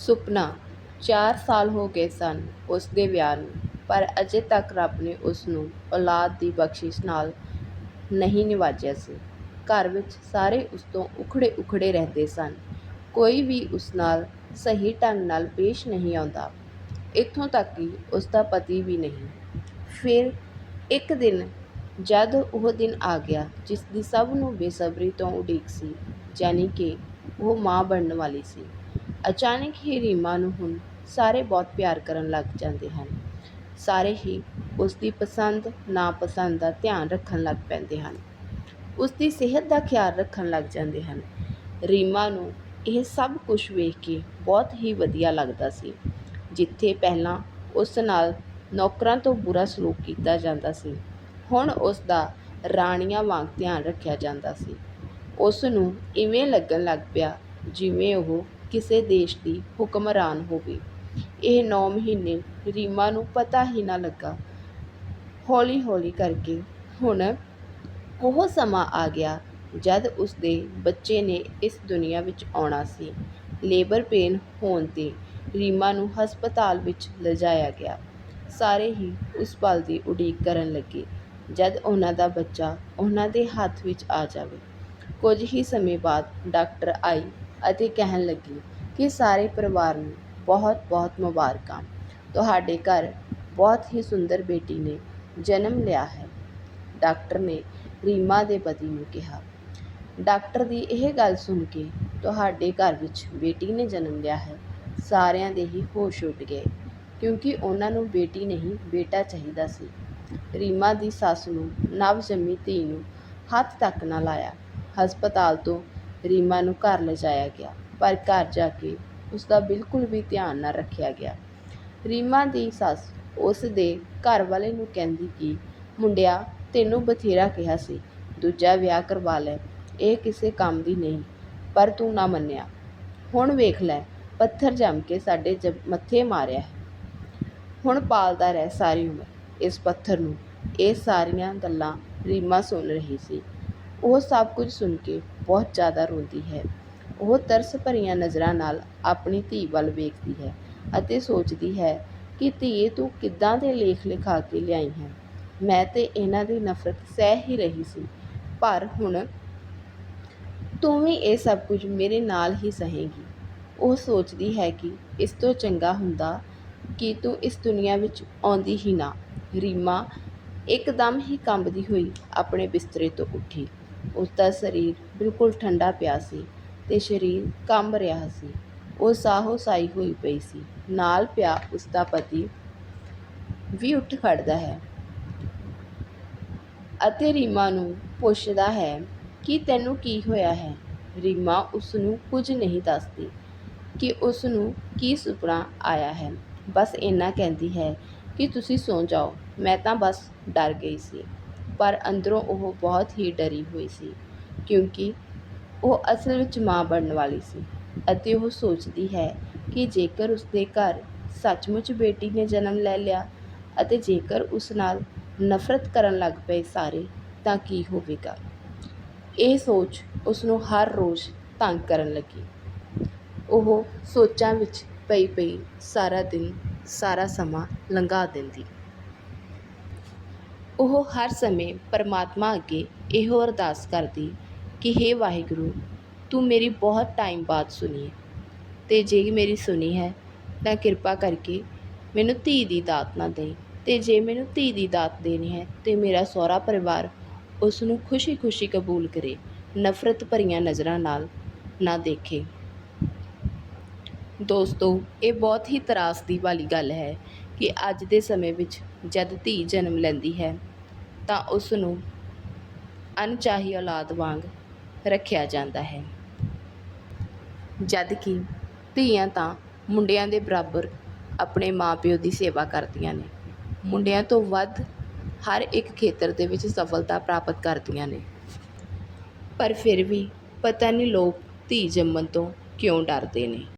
ਸੁਪਨਾ ਚਾਰ ਸਾਲ ਹੋ ਗਏ ਸਨ ਉਸ ਦੇ ਵਿਆਹ ਨੂੰ, ਪਰ ਅਜੇ ਤੱਕ ਰੱਬ ਨੇ ਉਸ ਨੂੰ ਔਲਾਦ ਦੀ ਬਖਸ਼ਿਸ਼ ਨਾਲ ਨਹੀਂ ਨਿਵਾਜਿਆ ਸੀ। ਘਰ ਵਿੱਚ ਸਾਰੇ ਉਸ ਤੋਂ ਉਖੜੇ ਉਖੜੇ ਰਹਿੰਦੇ ਸਨ। ਕੋਈ ਵੀ ਉਸ ਨਾਲ ਸਹੀ ਢੰਗ ਨਾਲ ਪੇਸ਼ ਨਹੀਂ ਆਉਂਦਾ। ਇੱਥੋਂ ਤੱਕ ਕਿ ਉਸ ਦਾ ਪਤੀ ਵੀ ਨਹੀਂ। ਫਿਰ ਇੱਕ ਦਿਨ ਜਦ ਉਹ ਦਿਨ ਆ ਗਿਆ, ਜਿਸ ਦੀ ਸਭ ਨੂੰ ਬੇਸਬਰੀ ਤੋਂ ਉਡੀਕ ਸੀ, ਯਾਨੀ ਕਿ ਉਹ ਮਾਂ ਬਣਨ ਵਾਲੀ ਸੀ ਅਚਾਨਕ ਹੀ ਰੀਮਾ ਨੂੰ ਹੁਣ ਸਾਰੇ ਬਹੁਤ ਪਿਆਰ ਕਰਨ ਲੱਗ ਜਾਂਦੇ ਹਨ। ਸਾਰੇ ਹੀ ਉਸ ਦੀ ਪਸੰਦ, ਨਾਪਸੰਦ ਦਾ ਧਿਆਨ ਰੱਖਣ ਲੱਗ ਪੈਂਦੇ ਹਨ। ਉਸ ਦੀ ਸਿਹਤ ਦਾ ਖਿਆਲ ਰੱਖਣ ਲੱਗ ਜਾਂਦੇ ਹਨ। ਰੀਮਾ ਨੂੰ ਇਹ ਸਭ ਕੁਝ ਵੇਖ ਕੇ ਬਹੁਤ ਹੀ ਵਧੀਆ ਲੱਗਦਾ ਸੀ, ਜਿੱਥੇ ਪਹਿਲਾਂ ਉਸ ਨਾਲ ਨੌਕਰਾਂ ਤੋਂ ਬੁਰਾ ਸਲੂਕ ਕੀਤਾ ਜਾਂਦਾ ਸੀ। ਹੁਣ ਉਸ ਦਾ ਰਾਣੀਆਂ ਵਾਂਗ ਧਿਆਨ ਰੱਖਿਆ ਜਾਂਦਾ ਸੀ। ਉਸ ਨੂੰ ਇਵੇਂ ਲੱਗਣ ਲੱਗ ਪਿਆ ਜਿਵੇਂ ਉਹ ਕਿਸੇ ਦੇਸ਼ ਦੀ ਹੁਕਮਰਾਨ ਹੋਵੇ। ਇਹ ਨੌ ਮਹੀਨੇ ਰੀਮਾ ਨੂੰ ਪਤਾ ਹੀ ਨਾ ਲੱਗਾ। ਹੌਲੀ ਹੌਲੀ ਕਰਕੇ ਹੁਣ ਉਹ ਸਮਾਂ ਆ ਗਿਆ ਜਦ ਉਸਦੇ ਬੱਚੇ ਨੇ ਇਸ ਦੁਨੀਆ ਵਿੱਚ ਆਉਣਾ ਸੀ। ਲੇਬਰ ਪੇਨ ਹੋਣ ਤੇ ਰੀਮਾ ਨੂੰ ਹਸਪਤਾਲ ਵਿੱਚ ਲਿਜਾਇਆ ਗਿਆ। ਸਾਰੇ ਹੀ ਉਸ ਪਲ ਦੀ ਉਡੀਕ ਕਰਨ ਲੱਗੇ ਜਦ ਉਹਨਾਂ ਦਾ ਬੱਚਾ ਉਹਨਾਂ ਦੇ ਹੱਥ ਵਿੱਚ ਆ ਜਾਵੇ। ਕੁਝ ਹੀ ਸਮੇਂ ਬਾਅਦ ਡਾਕਟਰ ਆਈ ਅਤੇ ਕਹਿਣ ਲੱਗੀ ਕਿ ਸਾਰੇ ਪਰਿਵਾਰ ਨੂੰ ਬਹੁਤ ਬਹੁਤ ਮੁਬਾਰਕਾਂ। ਤੁਹਾਡੇ ਘਰ ਬਹੁਤ ਹੀ ਸੁੰਦਰ ਬੇਟੀ ਨੇ ਜਨਮ ਲਿਆ ਹੈ। ਡਾਕਟਰ ਨੇ ਰੀਮਾ ਦੇ ਪਤੀ ਨੂੰ ਕਿਹਾ। ਡਾਕਟਰ ਦੀ ਇਹ ਗੱਲ ਸੁਣ ਕੇ ਤੁਹਾਡੇ ਘਰ ਵਿੱਚ ਬੇਟੀ ਨੇ ਜਨਮ ਲਿਆ ਹੈ, ਸਾਰਿਆਂ ਦੇ ਹੀ ਹੋਸ਼ ਉੱਡ ਗਏ, ਕਿਉਂਕਿ ਉਹਨਾਂ ਨੂੰ ਬੇਟੀ ਨਹੀਂ, ਬੇਟਾ ਚਾਹੀਦਾ ਸੀ। ਰੀਮਾ ਦੀ ਸੱਸ ਨੂੰ ਨਵ ਜੰਮੀ ਧੀ ਨੂੰ ਹੱਥ ਤੱਕ ਨਾ ਲਾਇਆ। ਹਸਪਤਾਲ ਤੋਂ ਰੀਮਾ ਨੂੰ ਘਰ ਲਿਜਾਇਆ ਗਿਆ, ਪਰ ਘਰ ਜਾ ਕੇ ਉਸ ਦਾ ਬਿਲਕੁਲ ਵੀ ਧਿਆਨ ਨਾ ਰੱਖਿਆ ਗਿਆ। ਰੀਮਾ ਦੀ ਸੱਸ ਉਸ ਦੇ ਘਰ ਵਾਲੇ ਨੂੰ ਕਹਿੰਦੀ ਕਿ, ਮੁੰਡਿਆ, ਤੈਨੂੰ ਬਥੇਰਾ ਕਿਹਾ ਸੀ, ਦੂਜਾ ਵਿਆਹ ਕਰਵਾ ਲੈ, ਇਹ ਕਿਸੇ ਕੰਮ ਦੀ ਨਹੀਂ, ਪਰ ਤੂੰ ਨਾ ਮੰਨਿਆ। ਹੁਣ ਵੇਖ ਲੈ, ਪੱਥਰ ਜੰਮ ਕੇ ਸਾਡੇ ਜ- ਮੱਥੇ ਮਾਰਿਆ ਹੈ। ਹੁਣ ਪਾਲਦਾ ਰਹਿ ਸਾਰੀ ਉਮਰ ਇਸ ਪੱਥਰ ਨੂੰ। ਇਹ ਸਾਰੀਆਂ ਗੱਲਾਂ ਰੀਮਾ ਸੁਣ ਰਹੀ ਸੀ। ਉਹ ਸਭ ਕੁਝ ਸੁਣ ਕੇ ਬਹੁਤ ਜ਼ਿਆਦਾ ਰੋਂਦੀ ਹੈ। ਉਹ ਤਰਸ ਭਰੀਆਂ ਨਜ਼ਰਾਂ ਨਾਲ ਆਪਣੀ ਧੀ ਵੱਲ ਵੇਖਦੀ ਹੈ ਅਤੇ ਸੋਚਦੀ ਹੈ ਕਿ ਧੀਏ ਤੂੰ ਕਿੱਦਾਂ ਦੇ ਲੇਖ ਲਿਖਾ ਕੇ ਲਿਆਈ ਹੈ। ਮੈਂ ਤੇ ਇਹਨਾਂ ਦੀ ਨਫ਼ਰਤ ਸਹਿ ਹੀ ਰਹੀ ਸੀ, ਪਰ ਹੁਣ ਤੂੰ ਵੀ ਇਹ ਸਭ ਕੁਝ ਮੇਰੇ ਨਾਲ ਹੀ ਸਹੇਗੀ। ਉਹ ਸੋਚਦੀ ਹੈ ਕਿ ਇਸ ਤੋਂ ਚੰਗਾ ਹੁੰਦਾ ਕਿ ਤੂੰ ਇਸ ਦੁਨੀਆ ਵਿੱਚ ਆਉਂਦੀ ਹੀ ਨਾ। ਰੀਮਾ ਇੱਕਦਮ ਹੀ ਕੰਬਦੀ ਹੋਈ ਆਪਣੇ ਬਿਸਤਰੇ ਤੋਂ ਉੱਠੀ। ਉਸਦਾ ਸਰੀਰ ਬਿਲਕੁਲ ਠੰਡਾ ਪਿਆ ਸੀ ਤੇ ਸਰੀਰ ਕੰਬ ਰਿਹਾ ਸੀ। ਉਹ ਸਾਹੋ ਸਾਈ ਹੋਈ ਪਈ ਸੀ। ਨਾਲ ਪਿਆ ਉਸਦਾ ਪਤੀ ਵੀ ਉੱਠ ਖੜਦਾ ਹੈ ਅਤੇ ਰੀਮਾ ਨੂੰ ਪੁੱਛਦਾ ਹੈ, ਕਿ ਤੈਨੂੰ ਕੀ ਹੋਇਆ ਹੈ? ਰੀਮਾ ਉਸ ਨੂੰ ਕੁਝ ਨਹੀਂ ਦੱਸਦੀ ਕਿ ਉਸ ਨੂੰ ਕੀ ਸੁਪਨਾ ਆਇਆ ਹੈ। ਬਸ ਇੰਨਾ ਕਹਿੰਦੀ ਹੈ ਕਿ ਤੁਸੀਂ ਸੌਂ ਜਾਓ, ਮੈਂ ਤਾਂ ਬਸ ਡਰ ਗਈ ਸੀ। ਪਰ ਅੰਦਰੋਂ ਉਹ ਬਹੁਤ ਹੀ ਡਰੀ ਹੋਈ ਸੀ, ਕਿਉਂਕਿ ਉਹ ਅਸਲ ਵਿੱਚ ਮਾਂ ਬਣਨ ਵਾਲੀ ਸੀ ਅਤੇ ਉਹ ਸੋਚਦੀ ਹੈ ਕਿ ਜੇਕਰ ਉਸਦੇ ਘਰ ਸੱਚਮੁੱਚ ਬੇਟੀ ਨੇ ਜਨਮ ਲੈ ਲਿਆ ਅਤੇ ਜੇਕਰ ਉਸ ਨਾਲ ਨਫ਼ਰਤ ਕਰਨ ਲੱਗ ਪਏ ਸਾਰੇ, ਤਾਂ ਕੀ ਹੋਵੇਗਾ? ਇਹ ਸੋਚ ਉਸ ਨੂੰ ਹਰ ਰੋਜ਼ ਤੰਗ ਕਰਨ ਲੱਗੀ। ਉਹ ਸੋਚਾਂ ਵਿੱਚ ਪਈ ਪਈ ਸਾਰਾ ਦਿਨ, ਸਾਰਾ ਸਮਾਂ ਲੰਘਾ ਦਿੰਦੀ। ਉਹ ਹਰ ਸਮੇਂ ਪਰਮਾਤਮਾ ਅੱਗੇ ਇਹੋ ਅਰਦਾਸ ਕਰਦੀ ਕਿ हे ਵਾਹਿਗੁਰੂ, ਤੂੰ ਮੇਰੀ ਬਹੁਤ ਟਾਈਮ ਬਾਅਦ ਸੁਣੀ ਹੈ। ਤੇ ਜੇ ਮੇਰੀ ਸੁਣੀ ਹੈ, ਤਾਂ ਕਿਰਪਾ ਕਰਕੇ ਮੈਨੂੰ ਧੀ ਦੀ ਦਾਤ ਨਾ ਦੇ ਤੇ ਜੇ ਮੈਨੂੰ ਧੀ ਦੀ ਦਾਤ ਦੇਣੀ ਹੈ, ਤੇ ਮੇਰਾ ਸਹੁਰਾ ਪਰਿਵਾਰ ਉਸ ਨੂੰ ਖੁਸ਼ੀ-ਖੁਸ਼ੀ ਕਬੂਲ ਕਰੇ, ਨਫ਼ਰਤ ਭਰੀਆਂ ਨਜ਼ਰਾਂ ਨਾਲ ਨਾ ਦੇਖੇ। ਦੋਸਤੋ, ਇਹ ਬਹੁਤ ਹੀ ਤਰਾਸਦੀ ਵਾਲੀ ਗੱਲ ਹੈ ਕਿ ਅੱਜ ਦੇ ਸਮੇਂ ਵਿੱਚ ਜਦ ਧੀ ਜਨਮ ਲੈਂਦੀ ਹੈ, ਤਾਂ ਉਸ ਨੂੰ ਅਣਚਾਹੀ ਔਲਾਦ ਵਾਂਗ ਰੱਖਿਆ ਜਾਂਦਾ ਹੈ। ਜਦ ਕਿ ਧੀਆਂ ਤਾਂ ਮੁੰਡਿਆਂ ਦੇ ਬਰਾਬਰ ਆਪਣੇ ਮਾਪਿਓ ਦੀ ਸੇਵਾ ਕਰਦੀਆਂ ਨੇ। ਮੁੰਡਿਆਂ ਤੋਂ ਵੱਧ ਹਰ ਇੱਕ ਖੇਤਰ ਦੇ ਵਿੱਚ ਸਫਲਤਾ ਪ੍ਰਾਪਤ ਕਰਦੀਆਂ ਨੇ। ਪਰ ਫਿਰ ਵੀ ਪਤਾ ਨਹੀਂ ਲੋਕ ਧੀ ਜੰਮਣ ਤੋਂ ਕਿਉਂ ਡਰਦੇ ਨੇ।